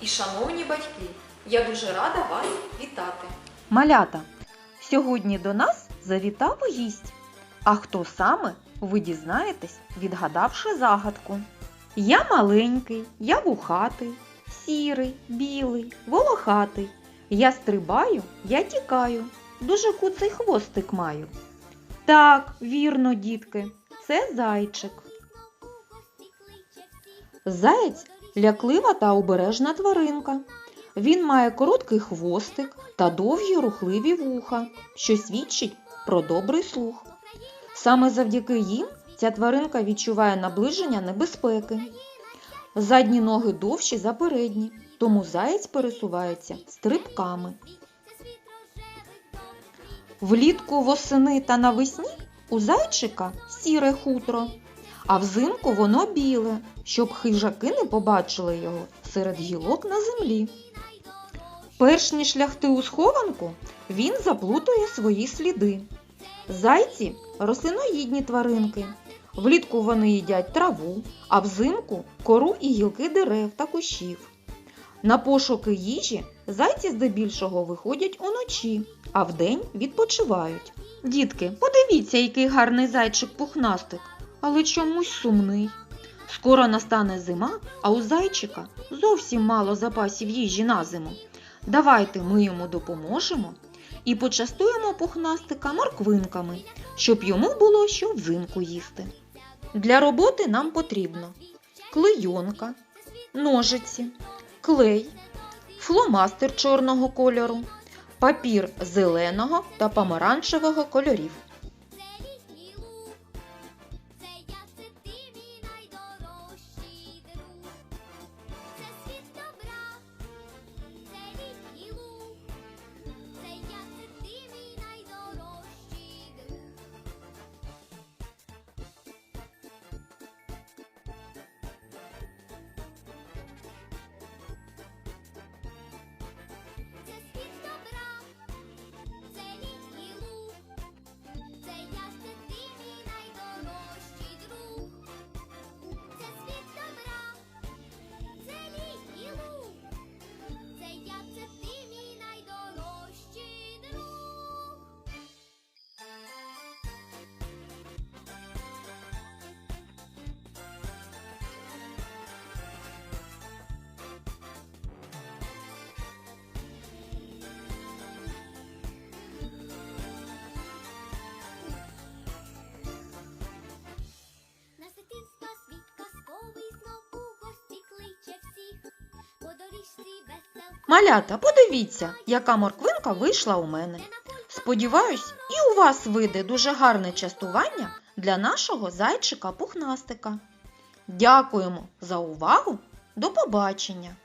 і шановні батьки! Я дуже рада вас вітати. Малята, сьогодні до нас завітав гість. А хто саме, ви дізнаєтесь, відгадавши загадку. Я маленький, я вухатий, сірий, білий, волохатий. Я стрибаю, я тікаю, дуже куций хвостик маю. Так, вірно, дітки, це зайчик. Заєць ляклива та обережна тваринка. Він має короткий хвостик та довгі рухливі вуха, що свідчить про добрий слух. Саме завдяки їм ця тваринка відчуває наближення небезпеки. Задні ноги довші за передні, тому заєць пересувається стрибками. Влітку восени та навесні у зайчика сіре хутро, а взимку воно біле, щоб хижаки не побачили його серед гілок на землі. Перш ніж лягти у схованку, він заплутує свої сліди. Зайці рослиноїдні тваринки. Влітку вони їдять траву, а взимку кору і гілки дерев та кущів. На пошуки їжі зайці здебільшого виходять уночі, а вдень відпочивають. Дітки, подивіться, який гарний зайчик пухнастик, але чомусь сумний. Скоро настане зима, а у зайчика зовсім мало запасів їжі на зиму. Давайте ми йому допоможемо і почастуємо пухнастика морквинками, щоб йому було що взимку їсти. Для роботи нам потрібно клейонка, ножиці, клей, фломастер чорного кольору, папір зеленого та помаранчевого кольорів. Малята, подивіться, яка морквинка вийшла у мене. Сподіваюсь, і у вас вийде дуже гарне частування для нашого зайчика-пухнастика. Дякуємо за увагу. До побачення!